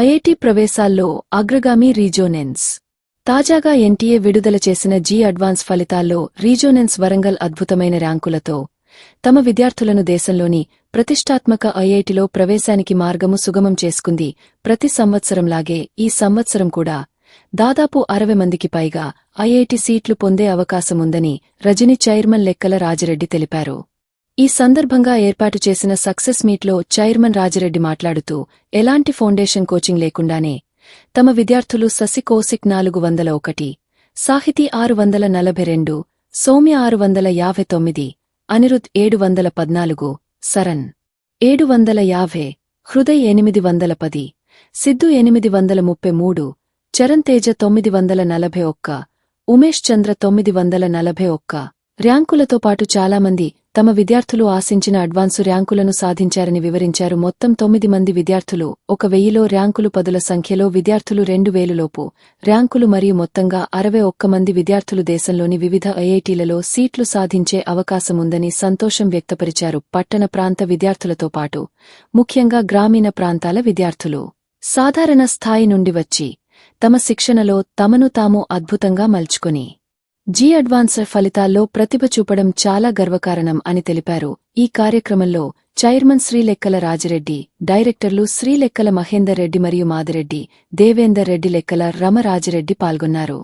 IIT ప్రవేశాల్లో అగ్రగామి రీజోనెన్స్. తాజాగా NTA విడుదల చేసిన జీ అడ్వాన్స్ ఫలితాల్లో రీజోనెన్స్ వరంగల్ అద్భుతమైన ర్యాంకులతో తమ విద్యార్థులను దేశంలోని ప్రతిష్టాత్మక ఐఐటిలో ప్రవేశానికి మార్గము సుగమం చేసుకుంది ప్రతి సంవత్సరంలాగే ఈ సంవత్సరం కూడా దాదాపు అరవై మందికి పైగా ఐఐటి సీట్లు పొందే అవకాశముందని రజని చైర్మన్ లెక్కల రాజిరెడ్డి తెలిపారు. ఈ సందర్భంగా ఏర్పాటు చేసిన సక్సెస్ మీట్లో చైర్మన్ రాజిరెడ్డి మాట్లాడుతూ ఎలాంటి ఫౌండేషన్ కోచింగ్ లేకుండానే తమ విద్యార్థులు ససి కౌశిక్ నాలుగు వందల ఒకటి సాహితీ ఆరు వందల నలభై రెండు సౌమ్య ఆరు వందల యాభై తొమ్మిది అనిరుద్ ఏడు వందల పద్నాలుగు సరన్ ఏడు వందల యాభై హృదయ్ ఎనిమిది వందల పది సిద్ధు ఎనిమిది వందల ముప్పై మూడు చరణ్ తేజ తొమ్మిది వందల నలభై ఒక్క ఉమేష్ చంద్ర తొమ్మిది వందల నలభై ఒక్క ర్యాంకులతో పాటు చాలామంది తమ విద్యార్థులు ఆశించిన అడ్వాన్సు ర్యాంకులను సాధించారని వివరించారు. మొత్తం తొమ్మిది మంది విద్యార్థులు ఒక వెయ్యిలో ర్యాంకులు పదుల సంఖ్యలో విద్యార్థులు రెండు వేలులోపు ర్యాంకులు మరియు మొత్తంగా అరవై ఒక్క మంది విద్యార్థులు దేశంలోని వివిధ ఐఐటీలలో సీట్లు సాధించే అవకాశముందని సంతోషం వ్యక్తపరిచారు. పట్టణ ప్రాంత విద్యార్థులతో పాటు ముఖ్యంగా గ్రామీణ ప్రాంతాల విద్యార్థులు. సాధారణ స్థాయి నుండి వచ్చి తమ శిక్షణలో తమను తాము అద్భుతంగా మలుచుకుని జీ అడ్వాన్సర్ ఫలితాల్లో ప్రతిభ చూపడం చాలా గర్వకారణం అని తెలిపారు. ఈ కార్యక్రమంలో చైర్మన్ శ్రీలెక్కల రాజిరెడ్డి డైరెక్టర్లు శ్రీలెక్కల మహేందర్ రెడ్డి మరియు మాదిరెడ్డి దేవేందర్ రెడ్డి లెక్కల రమరాజిరెడ్డి పాల్గొన్నారు.